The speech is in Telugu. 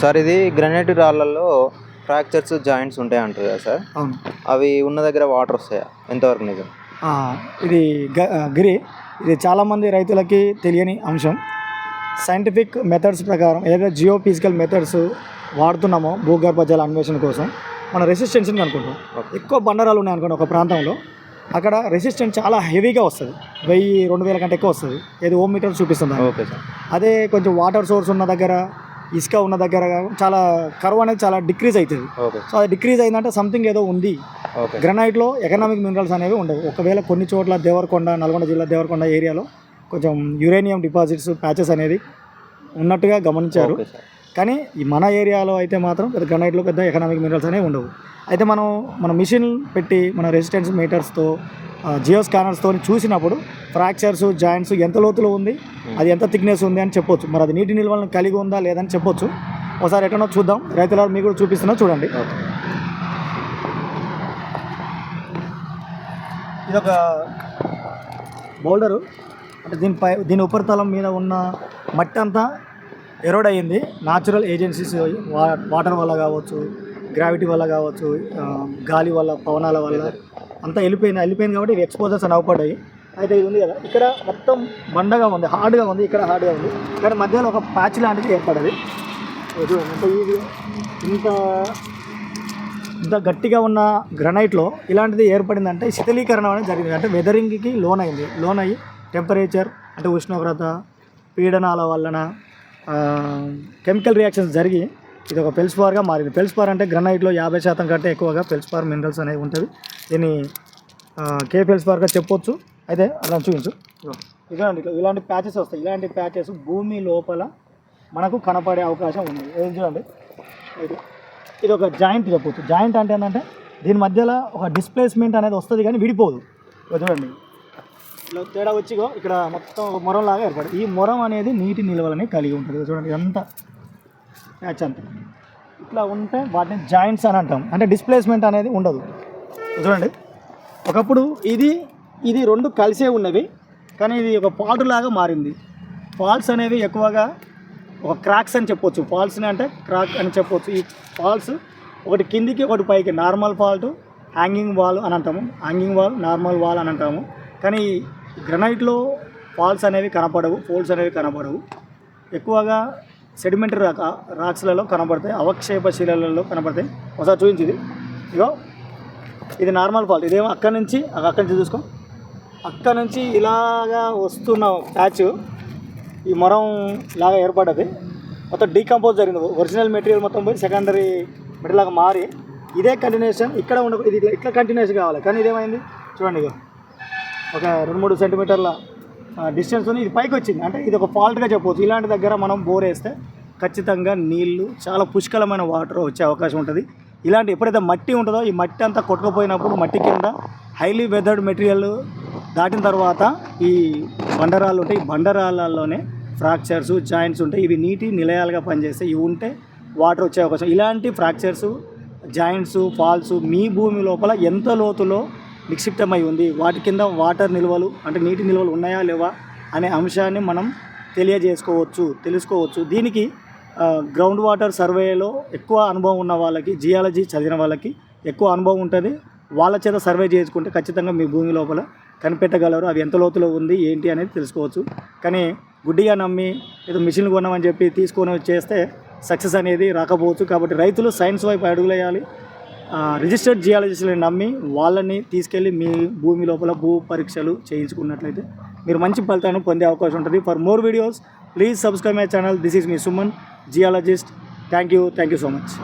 సార్ ఇది గ్రనైట్ రాళ్ళల్లో ఫ్రాక్చర్స్ జాయింట్స్ ఉంటాయి అంటారు కదా సార్? అవును. అవి ఉన్న దగ్గర వాటర్ వస్తాయా? ఎంతవరకు నిజం? ఇది గిరి. ఇది చాలామంది రైతులకి తెలియని అంశం. సైంటిఫిక్ మెథడ్స్ ప్రకారం ఏదైతే జియో ఫిజికల్ మెథడ్స్ వాడుతున్నామో భూగర్భ జల అన్వేషణ కోసం మన రెసిస్టెన్స్ని కనుక్కుంటాం Okay. ఎక్కువ బండరాలు ఉన్నాయి అనుకోండి ఒక ప్రాంతంలో. అక్కడ రెసిస్టెన్స్ చాలా హెవీగా వస్తుంది. వెయ్యి రెండు వేల కంటే ఎక్కువ వస్తుంది. ఏది ఓమ్ మీటర్ చూపిస్తుంది. Okay sir. అదే కొంచెం వాటర్ సోర్స్ ఉన్న దగ్గర ఇసుక ఉన్న దగ్గర చాలా కరువు అనేది చాలా డిక్రీజ్ అవుతుంది. సో అది డిక్రీజ్ అయిందంటే సంథింగ్ ఏదో ఉంది. గ్రనైట్లో ఎకనామిక్ మినరల్స్ అనేవి ఉండవు. ఒకవేళ కొన్ని చోట్ల దేవరకొండ నల్గొండ జిల్లా దేవరకొండ ఏరియాలో కొంచెం యురేనియం డిపాజిట్స్ ప్యాచెస్ అనేది ఉన్నట్టుగా గమనించారు. కానీ ఈ మన ఏరియాలో అయితే మాత్రం పెద్ద గ్రనైట్లో పెద్ద ఎకనామిక్ మినరల్స్ అనేవి ఉండవు. అయితే మనం మన మిషన్ పెట్టి మన రెసిస్టెన్స్ మీటర్స్తో జియో స్కానర్స్తో చూసినప్పుడు ఫ్రాక్చర్స్ జాయింట్స్ ఎంత లోతులో ఉంది అది ఎంత థిక్నెస్ ఉంది అని చెప్పొచ్చు. మరి అది నీటి నిల్వలను కలిగి ఉందా లేదని చెప్పొచ్చు. ఒకసారి ఎటనో చూద్దాం. రైతుల మీకు కూడా చూపిస్తున్నా చూడండి. ఓకే. ఇది ఒక బౌల్డరు. అంటే దీనిపై దీని ఉపరితలం మీద ఉన్న మట్టి అంతా ఎరోడ్ అయ్యింది. న్యాచురల్ ఏజెన్సీస్ వాటర్ వల్ల కావచ్చు గ్రావిటీ వల్ల కావచ్చు గాలి వల్ల పవనాల వల్ల అంతా వెళ్ళిపోయింది. వెళ్ళిపోయింది కాబట్టి ఇవి ఎక్స్పోజర్స్ అని అవపడ్డాయి. అయితే ఇది ఉంది కదా ఇక్కడ మొత్తం బండగా ఉంది హార్డ్గా ఉంది ఇక్కడ హార్డ్గా ఉంది. కానీ మధ్యలో ఒక ప్యాచ్ లాంటిది ఏర్పడది ఇది ఇంత ఇంత గట్టిగా ఉన్న గ్రనైట్లో ఇలాంటిది ఏర్పడిందంటే శిథిలీకరణ అనేది జరిగింది. అంటే వెదరింగ్కి లోన్ అయింది లోన్ అయ్యి టెంపరేచర్ అంటే ఉష్ణోగ్రత పీడనాల వలన కెమికల్ రియాక్షన్స్ జరిగి ఇది ఒక పెల్స్పార్గా మారింది. పెల్స్పార్ అంటే గ్రనైట్లో యాభై శాతం కంటే ఎక్కువగా పెల్స్పార్ మినరల్స్ అనేవి ఉంటుంది. దీన్ని కే పెల్స్పార్గా చెప్పొచ్చు. అయితే అలా చూపించు. ఇదిగో. ఇలాంటి ఇలాంటి ప్యాచెస్ వస్తాయి. ఇలాంటి ప్యాచెస్ భూమి లోపల మనకు కనపడే అవకాశం ఉంది. ఏం చూడండి. ఇది ఇది ఒక జాయింట్ చెప్పొచ్చు. జాయింట్ అంటే ఏంటంటే దీని మధ్యలో ఒక డిస్ప్లేస్మెంట్ అనేది వస్తుంది కానీ విడిపోదు. చూడండి. ఇలా తేడా వచ్చిగో ఇక్కడ మొత్తం మొరంలాగా మొరం ఈ మొరం అనేది నీటి నిల్వలని కలిగి ఉంటుంది. చూడండి ఇదంతా ప్యాచ్ అంతా ఇట్లా ఉంటే వాటిని జాయింట్స్ అని అంటాం. అంటే డిస్ప్లేస్మెంట్ అనేది ఉండదు. చూడండి. ఒకప్పుడు ఇది ఇది రెండు కలిసే ఉన్నవి కానీ ఇది ఒక పాటు లాగా మారింది. ఫాల్స్ అనేవి ఎక్కువగా ఒక క్రాక్స్ అని చెప్పొచ్చు. ఫాల్స్ని అంటే క్రాక్ అని చెప్పొచ్చు. ఈ ఫాల్స్ ఒకటి కిందికి ఒకటి పైకి నార్మల్ ఫాల్ట్ హ్యాంగింగ్ వాల్ అని అంటాము. హ్యాంగింగ్ వాల్ నార్మల్ వాల్ అని అంటాము. కానీ గ్రనైట్లో ఫాల్స్ అనేవి కనపడవు ఫోల్స్ అనేవి కనపడవు. ఎక్కువగా సెడిమెంటరీ రాక రాక్స్లలో కనపడతాయి అవక్షేప శిలలలో కనబడతాయి. ఒకసారి చూపించింది. ఇగో ఇది నార్మల్ ఫాల్ట్ ఇదేమో అక్కడి నుంచి అక్కడి నుంచి చూసుకో. అక్కడి నుంచి ఇలాగా వస్తున్న ప్యాచ్ ఈ మొరం లాగా ఏర్పడ్డది. మొత్తం డీకంపోజ్ జరిగింది. ఒరిజినల్ మెటీరియల్ మొత్తం పోయి సెకండరీ మెటీరియల్ లాగా మారి ఇదే కంటిన్యూషన్ ఇక్కడ ఉండ ఇది ఇట్లా- ఇట్లా కంటిన్యూషన్ కావాలి. కానీ ఇదేమైంది? చూడండి ఇక ఒక రెండు మూడు సెంటీమీటర్ల డిస్టెన్స్ ఇది పైకి వచ్చింది. అంటే ఇది ఒక ఫాల్ట్గా చెప్పవచ్చు ఇలాంటి దగ్గర మనం బోర్ వేస్తే ఖచ్చితంగా నీళ్ళు చాలా పుష్కలమైన వాటర్ వచ్చే అవకాశం ఉంటుంది. ఇలాంటి ఎప్పుడైతే మట్టి ఉంటుందో ఈ మట్టి అంతా కొట్టుకుపోయినప్పుడు మట్టి కింద హైలీ వెదర్డ్ మెటీరియల్ దాటిన తర్వాత ఈ బండరాళ్ళు ఉంటాయి. ఈ బండరాళ్ళలోనే ఫ్రాక్చర్స్ జాయింట్స్ ఉంటాయి. ఇవి నీటి నిలయాలుగా పనిచేస్తాయి ఇవి ఉంటే వాటర్ వచ్చే అవకాశం. ఇలాంటి ఫ్రాక్చర్స్ జాయింట్స్ ఫాల్స్ మీ భూమి లోపల ఎంత లోతులో నిక్షిప్తమై ఉంది. వాటి కింద వాటర్ నిల్వలు అంటే నీటి నిల్వలు ఉన్నాయా లేవా అనే అంశాన్ని మనం తెలియజేసుకోవచ్చు తెలుసుకోవచ్చు. దీనికి గ్రౌండ్ వాటర్ సర్వేలో ఎక్కువ అనుభవం ఉన్న వాళ్ళకి జియాలజీ చదివిన వాళ్ళకి ఎక్కువ అనుభవం ఉంటుంది. వాళ్ళ చేత సర్వే చేసుకుంటే ఖచ్చితంగా మీ భూమి లోపల కనిపెట్టగలరు. అది ఎంత లోతులో ఉంది ఏంటి అనేది తెలుసుకోవచ్చు. కానీ గుడ్డిగా నమ్మి ఏదో మిషన్లు కొన్నామని చెప్పి తీసుకొని చేస్తే సక్సెస్ అనేది రాకపోవచ్చు. కాబట్టి రైతులు సైన్స్ వైపు అడుగులేయాలి రిజిస్టర్డ్ జియాలజిస్ట్ని నమ్మి వాళ్ళని తీసుకెళ్ళి మీ భూమి లోపల భూ పరీక్షలు చేయించుకున్నట్లయితే మీరు మంచి ఫలితాన్ని పొందే అవకాశం ఉంటుంది. For more videos please subscribe my channel this is me Suman geologist thank you thank you so much